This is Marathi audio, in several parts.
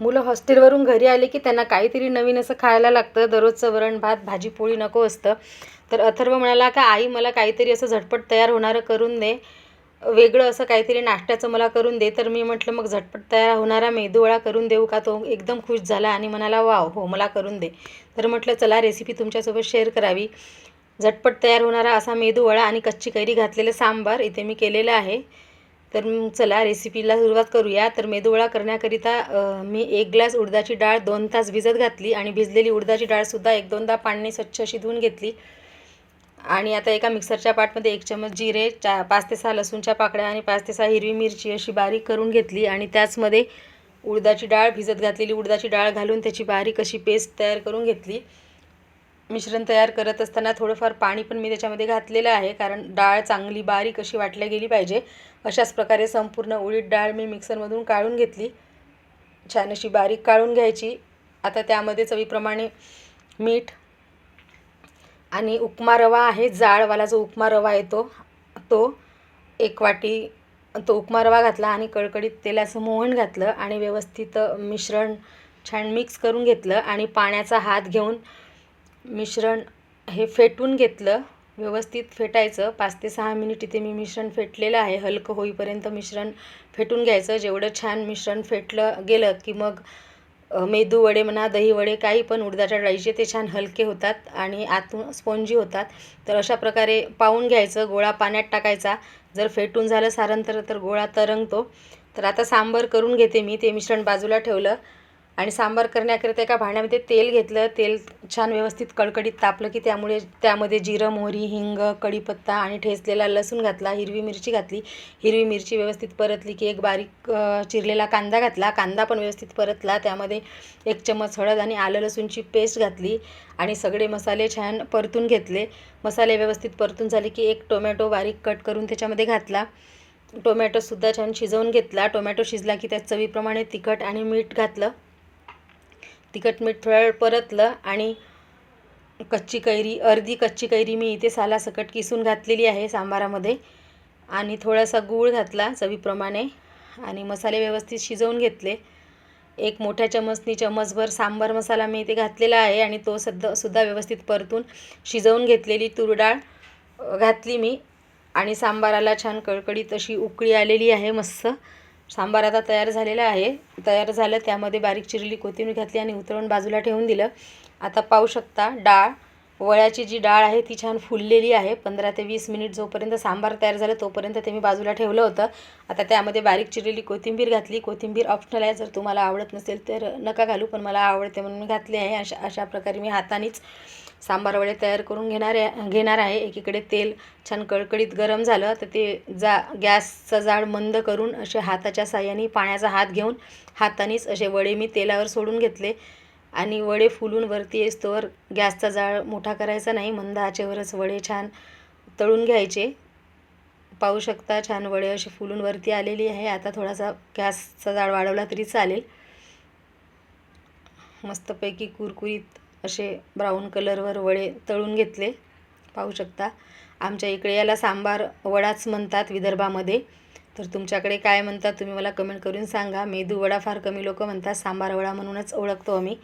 मुलं हॉस्टेलवरून घरी आले की त्यांना काहीतरी नवीन असं खायला लागतं. दररोजचं वरण भात भाजी पोळी नको असतं. तर अथर्व म्हणाला का आई मला काहीतरी असं झटपट तयार होणारं करून दे. वेगळं असं काहीतरी नाश्त्याचं मला करून दे. तर मी म्हटलं मग झटपट तयार होणारा मेदूवडा करून देऊ का? तो एकदम खुश झाला आणि म्हणाला वाव हो मला करून दे. तर म्हटलं चला रेसिपी तुमच्यासोबत शेअर करावी. झटपट तयार होणारा असा मेदूवडा आणि कच्ची कैरी घातलेलं सांबार इथे मी केलेलं आहे. तर चला रेसिपीला सुरुवात करूया. तर मेदूवडा करण्याकरिता मी एक ग्लास उडदाची डाळ दोन तास भिजत घातली आणि भिजलेली उडदाची डाळसुद्धा एक दोनदा पाण्याने स्वच्छ अशी धुवून घेतली. आणि आता एका मिक्सरच्या पाटमध्ये एक चमच जिरे चा पाच ते सहा लसूणच्या पाकळ्या आणि पाच ते सहा हिरवी मिरची अशी बारीक करून घेतली. आणि त्याचमध्ये उडदाची डाळ भिजत घातलेली उडदाची डाळ घालून त्याची बारीक अशी पेस्ट तयार करून घेतली. मिश्रण तयार करत असताना थोडंफार पाणी पण मी त्याच्यामध्ये घातलेलं आहे कारण डाळ चांगली बारीक अशी वाटल्या गेली पाहिजे. अशाच प्रकारे संपूर्ण उडीद डाळ मी मिक्सरमधून काढून घेतली. छान अशी बारीक काढून घ्यायची. आता त्यामध्ये चवीप्रमाणे मीठ आणि उपमा रवा आहे. जाळवाला जो उपमा रवा येतो तो एक वाटी तो उपमा रवा घातला आणि कडकडीत तेलाचं मोहन घातलं आणि व्यवस्थित मिश्रण छान मिक्स करून घेतलं आणि पाण्याचा हात घेऊन मिश्रण हे फेटून घेतलं व्यवस्थित फेटायचं. पाच ते सहा मिनिट इथे मी मिश्रण फेटलेलं आहे. हलकं होईपर्यंत मिश्रण फेटून घ्यायचं. जेवढं छान मिश्रण फेटलं गेलं की मग मेदू वडे म्हणा दही वडे काही पण उडदाच्या डाळीचे ते छान हलके होतात आणि आतून स्पॉन्जी होतात. तर अशा प्रकारे पाहून घ्यायचं. गोळा पाण्यात टाकायचा. जर फेटून झालं सारण तर गोळा तरंगतो. तर आता सांबर करून घेते मी. ते मिश्रण बाजूला ठेवलं. आणि सांबार करण्याकरिता एका भांड्यामध्ये तेल घेतलं. तेल छान व्यवस्थित कडकडीत तापलं की त्यामुळे त्यामध्ये जिरं मोहरी हिंग कढीपत्ता आणि ठेचलेला लसूण घातला हिरवी मिरची घातली. हिरवी मिरची व्यवस्थित परतली की एक बारीक चिरलेला कांदा घातला. कांदा पण व्यवस्थित परतला. त्यामध्ये एक चमच हळद आणि आलं लसूणची पेस्ट घातली आणि सगळे मसाले छान परतून घेतले. मसाले व्यवस्थित परतून झाले की एक टोमॅटो बारीक कट करून त्याच्यामध्ये घातला. टोमॅटोसुद्धा छान शिजवून घेतला. टोमॅटो शिजला की त्यात चवीप्रमाणे तिखट आणि मीठ घातलं. तिखट मीठ थोडा वेळ परतलं आणि कच्ची कैरी अर्धी कच्ची कैरी मी इथे सालासकट किसून घातलेली आहे सांबारामध्ये. आणि थोडासा गूळ घातला चवीप्रमाणे आणि मसाले व्यवस्थित शिजवून घेतले. एक मोठ्या चमचनी चमचभर सांबार मसाला मी इथे घातलेला आहे आणि तो सद्धा सुद्धा व्यवस्थित परतून शिजवून घेतलेली तूर डाळ घातली मी. आणि सांबाराला छान कळकळीत अशी उकळी आलेली आहे मस्त. सांबार आता तयार झालेला आहे. तयार झालं त्यामध्ये बारीक चिरली कोथिंबीर घातली आणि उतरवून बाजूला ठेवून दिलं. आता पाहू शकता डाळ वळ्याची जी डाळ आहे ती छान फुललेली आहे. पंधरा ते वीस मिनिट जोपर्यंत सांबार तयार झालं तोपर्यंत ते मी बाजूला ठेवलं होतं. आता त्यामध्ये बारीक चिरलेली कोथिंबीर घातली. कोथिंबीर ऑप्शनल आहे. जर तुम्हाला आवडत नसेल तर नका घालू पण मला आवडते म्हणून मी घातली आहे. अशा अशा प्रकारे मी हातानेच सांबार वडे तयार करून घेणार आहे घेणार आहे. एकीकडे तेल छान कळकळीत गरम झालं तर ते जा गॅसचा जाड मंद करून असे हाताच्या साह्याने पाण्याचा हात घेऊन हातानेच असे वडे मी तेलावर सोडून घेतले. आणि वडे फुलून वरती येस्तोवर गॅसचा जाळ मोठा करायचा नाही मंद आचेवरच वडे छान तळून घ्यायचे. पाहू शकता छान वडे असे फुलून वरती आलेली आहे. आता थोडासा गॅसचा जाळ वाढवला तरी चालेल. मस्तपैकी कुरकुरीत असे ब्राऊन कलरवर वडे तळून घेतले. पाहू शकता. आमच्या इकडे याला सांबार वडाच म्हणतात विदर्भामध्ये. तर तुमच्याकडे काय म्हणतात तुम्ही मला कमेंट करून सांगा. मेदू वडा फार कमी लोक म्हणतात. सांबार वडा म्हणूनच ओळखतो आम्ही.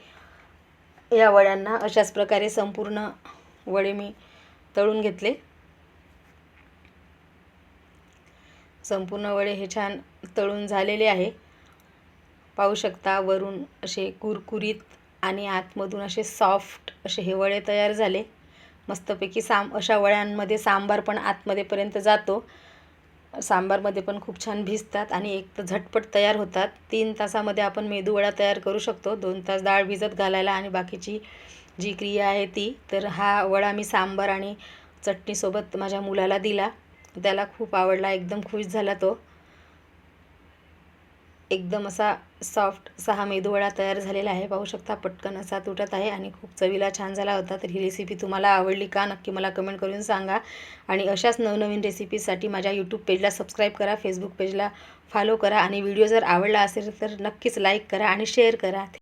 या वड्यांना अशाच प्रकारे संपूर्ण वडे मी तळून घेतले. संपूर्ण वडे हे छान तळून झालेले आहे. पाहू शकता वरून असे कुरकुरीत आणि आतमधून असे सॉफ्ट असे हे वडे तयार झाले. मस्तपैकी साम अशा वड्यांमध्ये सांबार पण आतमध्येपर्यंत जातो. सांबारमध्ये पण खूप छान भिजतात आणि एक तर झटपट तयार होतात. तीन तासामध्ये आपण मेदूवडा तयार करू शकतो. दोन तास डाळ भिजत घालायला आणि बाकीची जी क्रिया आहे ती. तर हा वडा मी सांबार आणि चटणीसोबत माझ्या मुलाला दिला. त्याला खूप आवडला. एकदम खुश झाला तो. एकदम असा सॉफ्ट सहा मेदूवडा तयार झालेला आहे. पाहू शकता पटकन असा तुटत आहे आणि खूप चवीला छान झाला होता. तर ही रेसिपी तुम्हाला आवडली का नक्की मला कमेंट करून सांगा. आणि अशाच नवनवीन रेसिपीसाठी माझ्या यूट्यूब पेजला सबस्क्राईब करा फेसबुक पेजला फॉलो करा. आणि व्हिडिओ जर आवडला असेल तर नक्कीच लाईक करा आणि शेअर करा.